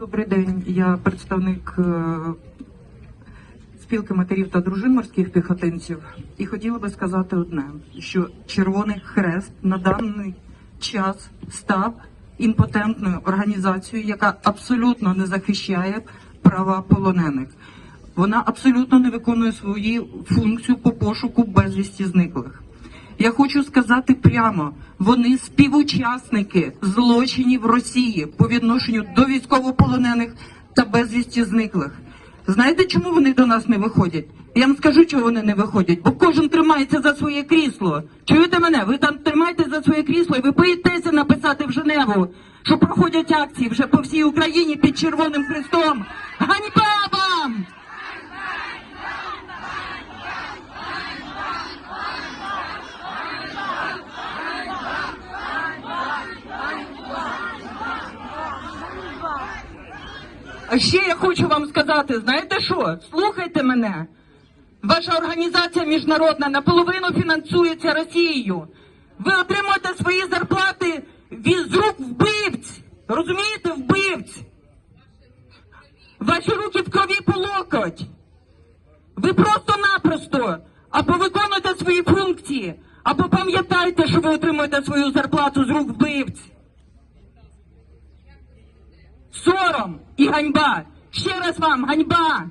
Добрий день. Я представник е, спілки матерів та дружин морських піхотинців. І хотіла би сказати одне: що Червоний Хрест на даний час став імпотентною організацією, яка абсолютно не захищає права полонених. Вона абсолютно не виконує свою функцію по пошуку безвісті зниклих. Я хочу сказати прямо, вони співучасники злочинів Росії по відношенню до військовополонених та безвісті зниклих. Знаєте, чому вони до нас не виходять? Я вам скажу, чого вони не виходять, бо кожен тримається за своє крісло. Чуєте мене? Ви там тримаєте за своє крісло і ви боїтеся написати в Женеву, що проходять акції вже по всій Україні під Червоним Хрестом. Ганьба вам! А ще я хочу вам сказати, знаєте що? Слухайте мене. Ваша організація міжнародна наполовину фінансується Росією. Ви отримуєте свої зарплати від з рук вбивць. Розумієте, вбивць. Ваші руки в крові по локоть. Ви просто-напросто або виконуєте свої функції, або пам'ятайте, що ви отримуєте свою зарплату з рук вбивць. Сором і ганьба. Ще раз вам ганьба.